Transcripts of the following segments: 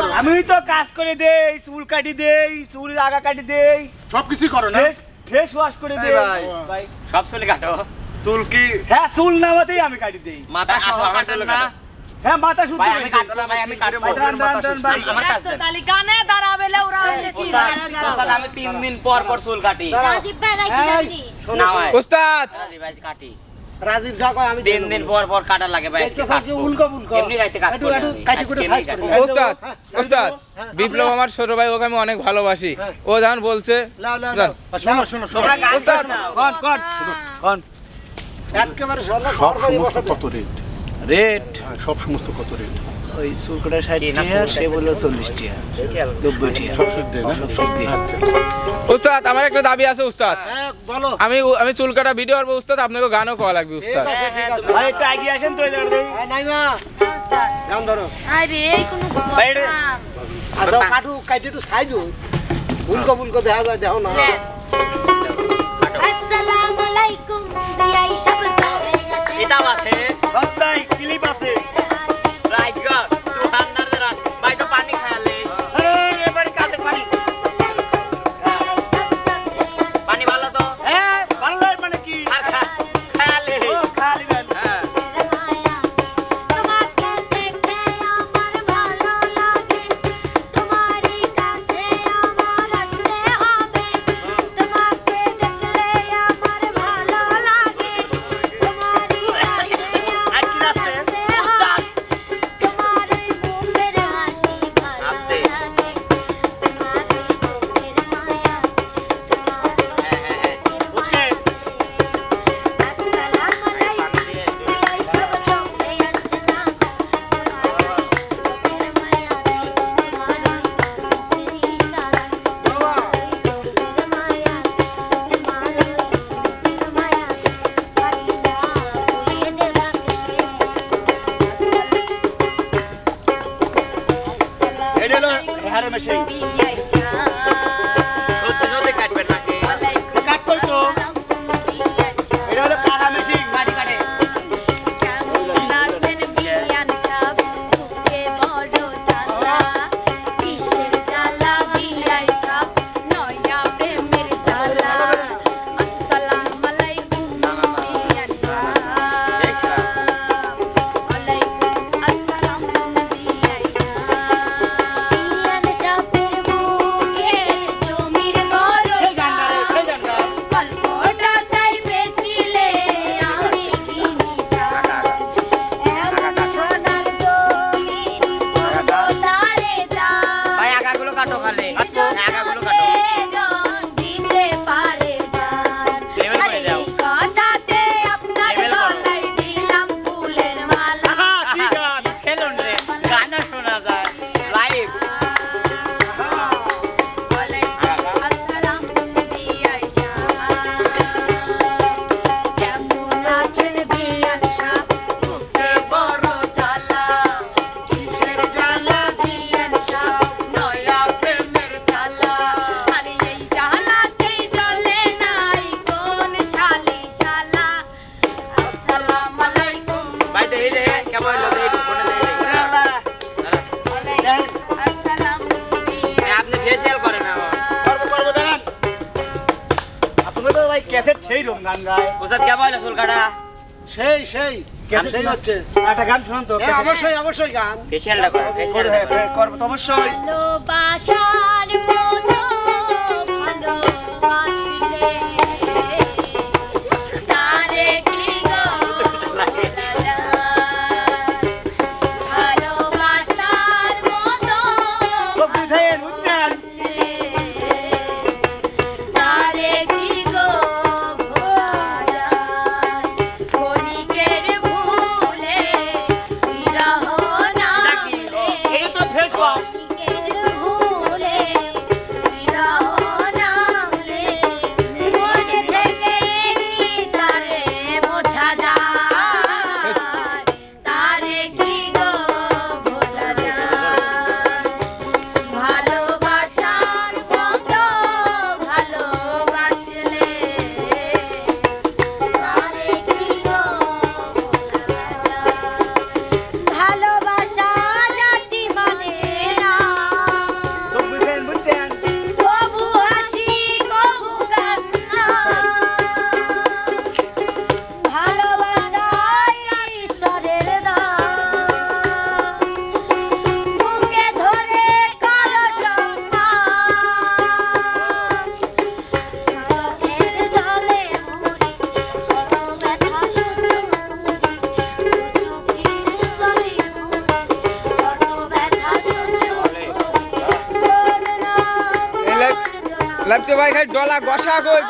করো? আমি তো কাজ করে দেই চুল কাটি দেই চুল আগা কাটি দেই। করো না? ওয়াশ করে দেই। ভাই। সব চলে কাটো। চুল কি? হ্যাঁ চুল নামাতেই আমি কাটি দেই। মাথা সহ কাটেন না। হ্যাঁ মাথা শুদ্ধ ভাই আমি কাটবো না ভাই আমি কাটবো ভাই। আমার কাজ। তাহলে গানে ওরা ওস্তাদ, ওস্তাদ, আমি তিন দিন পর পর চুল কাটি। রাজীব ভাই রাখি ভাই। উস্তাদ রাজীব ভাই কাটি। রাজীব যা কয় আমি তিন দিন পর পর কাটা লাগে ভাই আজকে সব এমনি রাইতে কাট একটু- একটু কাটি কুটে সাইজ করে। ওস্তাদ হ্যাঁ, ওস্তাদ হ্যাঁ, বিপ্লব আমার ছোট ভাই ওকে আমি অনেক ভালোবাসি। হ্যাঁ। ও যখন বলছে। শোনো শোনো ওস্তাদ। করো না। কোন কোন কোন একেবারে সব সমস্ত কত রেট? রেট? সব সমস্ত কত রেট? ওই চুল কাটা ষাট টিয়া সে বলল চল্লিশ টিয়া নব্বই টিয়া উস্তাদ আমার একটা দাবি আছে উস্তাদ। হ্যাঁ, বলো। আমি আমি চুল কাটা ভিডিও করব উস্তাদ আপনাকে গানও করা লাগবে উস্তাদ। আছে, ঠিক আছে। ভাই একটু এগিয়ে আসেন তো। হ্যাঁ, নাইমা, ধরো। আরে এই কোন। আচ্ছা, কাটু, একটু সাইজ দেখা যায়, দেখো না। আসসালামু আলাইকুম বিয়াই সব চলে আসে। আছে। ক্যাসেট সেই রকম গান গায়। ওসাদ কে বলে চুল কাটা সেই সেই। ক্যাসেট সেই হচ্ছে। একটা গান শুনুন তো অবশ্যই অবশ্যই গান। ফেসিয়ালটা করো করো। তো অবশ্যই। ভালোবাসার মতো ছাগল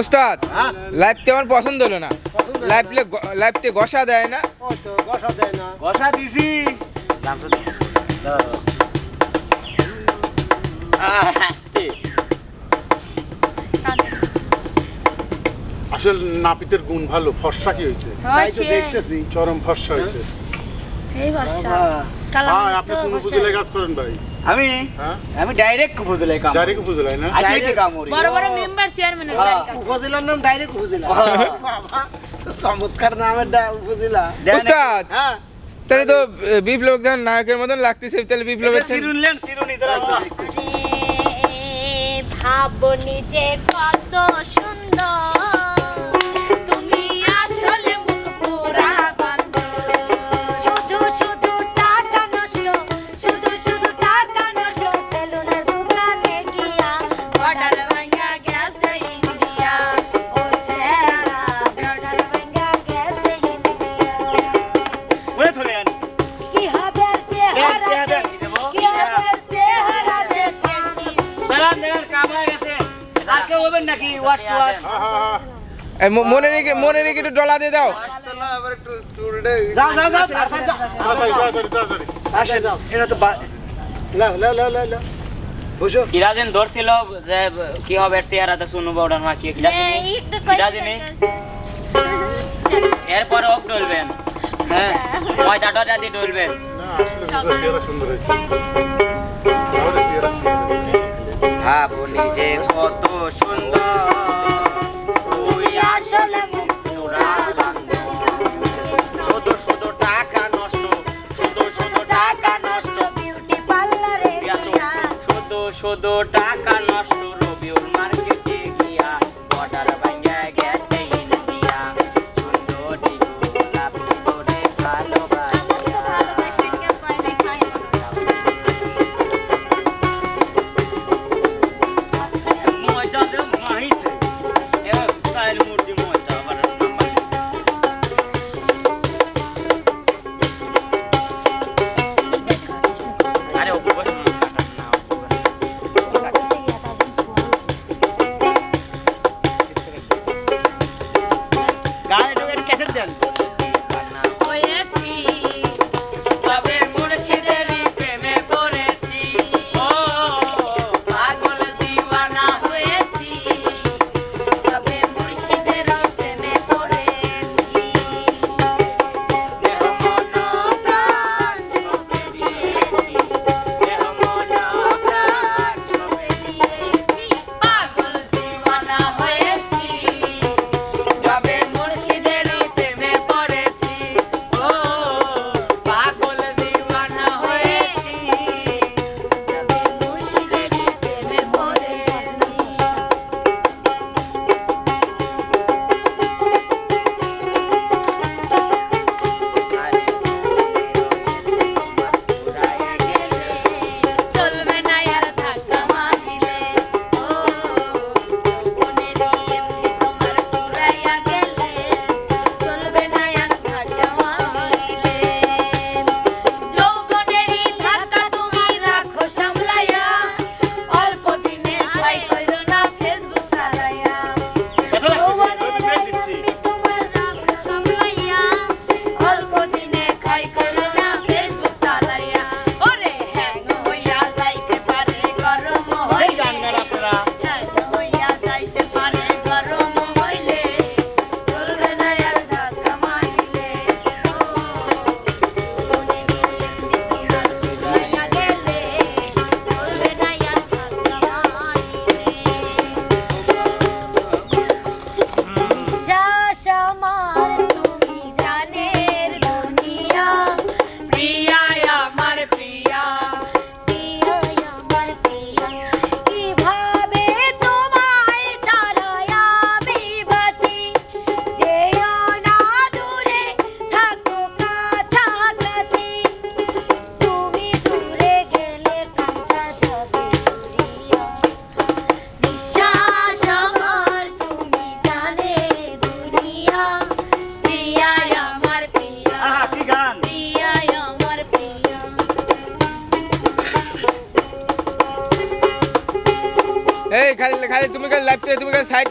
উস্তাদ হ্যাঁ। পছন্দ হলো না। লাইফলে লাইফতে গসা দেয় না। গসা দিছি। আসল নাপিতের গুণ ভালো ফর্সা কি হয়েছে? দেখতেছি। চরম ফর্সা হয়েছে। হ্যাঁ। হ্যাঁ, আপনি কোনো বুঝলে কাজ করেন ভাই। আমি হ্যাঁ? আমি ডাইরেক্ট উপজেলায় কাম ডাইরেক্ট উপজেলায় না? আজকে কাম করি। বড় বড় মেম্বার চেয়ারম্যান উপজেলার নাম ডাইরেক্ট উপজেলা। বাবা চমৎকার উপজেলা। উস্তাদ হ্যাঁ। তাহলে তো বিপ্লব ধর নায়কের মতন লাগতেছে তাহলে বিপ্লবের সিরুনলেন সিরুনি ভাবনি যে কত সুন্দর। মনে রেখে মনে রেখে একটু ডলা দিয়ে দাও। কিরাজিন যে হবে হ্যাঁ। ময়দা দিয়ে যে কত সুন্দর। শুধু টাকা নষ্ট Gracias,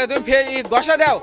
করো তুমি ফে- ই গসা দাও।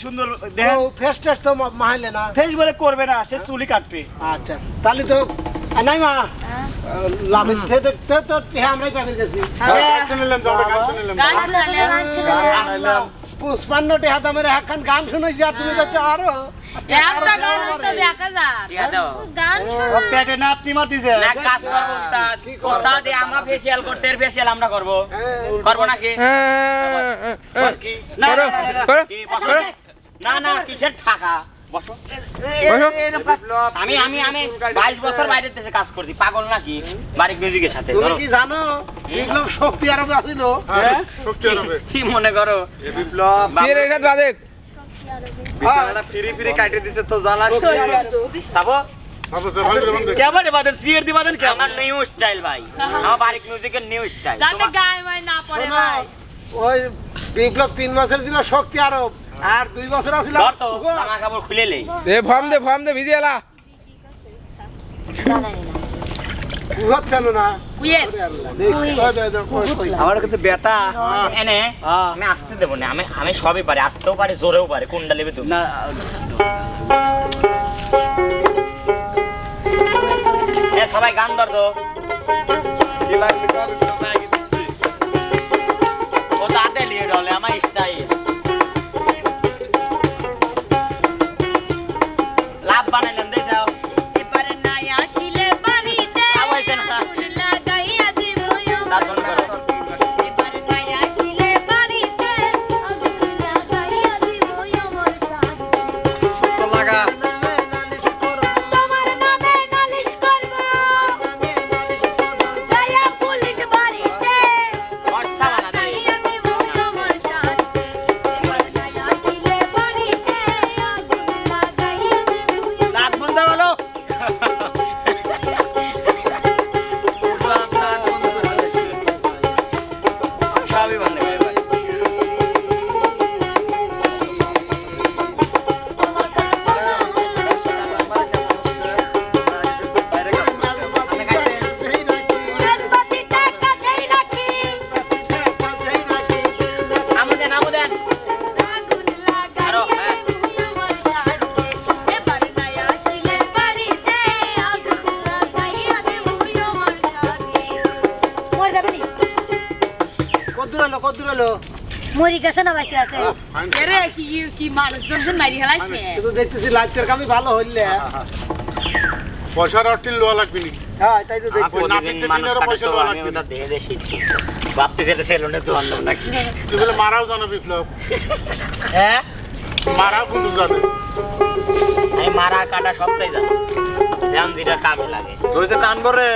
সুন্দর দেখেন। ও ফেস টেস তো মা- না। ফেস বলে করবে না সে চুলি কাটবে। আচ্ছা তাহলে তো নাই মা লাভের থেকে তো হ্যাঁ আমরাই পাবেন গেছি। তো গান শুনলাম। পুষ্পান্ন টেহা দামের একখান গান শুনেছি আর তুমি আরও। দাও। গান ও পেটে নাতনি মারতিছে না কাজ করব উস্তাদ উস্তাদ আমরা ফেসিয়াল করছে এর ফেসিয়াল আমরা করব। করব নাকি? হ্যাঁ, হ্যাঁ, হ্যাঁ। কি? না, না, না, কিসের টাকা বসো বসো। আমি আমি আমি বাইশ বছর বাইরের দেশে কাজ করছি পাগল নাকি বারিক মিউজিকের সাথে তুমি কি জানো বিপ্লব শক্তি আরও আসিল হ্যাঁ শক্তি হবে কি মনে করো বিপ্লব সিয়ের এটা বাদে বিছানাটা ফিরি ফিরি কাটে দিছে তো জ্বালা যাব ভাবো তো ভালো করে বন্ধ কেমন বাদেন সিয়ার দি বাদেন কেমন নিউ স্টাইল ভাই আমার বারিক মিউজিকের নিউ স্টাইল শোনো, ওই বিপ্লব তিন মাসের ছিল শক্তি আরব আর দুই বছর আছিল জামা কাপড় খুলে লেই। এ ফর্ম দে ফর্ম দে ভিজে এলা। দে, দে, হ্যাঁ। আমি আসতে দেবো না আমি আমি সবই পারি আসতেও পারি জোরেও পারি কোনটা নেবে তুমি সবাই গান ধর তো। ও তাতে লিয়ে ডলে আমার স্টাইল হলো, মরি গেছে না বাইসে আছে? দেখতেছি লাইফটার কামি ভালো হইলে। পয়সার অর্টিন লোয়া লাগবে নি। হ্যাঁ তাই তো দেখছি। প্রতিদিন নাপিতের মানুষ দিনেরও কাটে পয়সা তো দেওয়া আমি লাগবে ওটা দেখে দেখে শিখছি ভাবতে যেটা সেলুনে তো আনলাম নাকি? তুই বলে মারাও জানো বিপ্লব। হ্যাঁ? মারাও কিন্তু জানে। আমি মারা কাটা সবটাই জানি। জ্যাম যেটা কামে লাগে। রয়েছে টানবো রে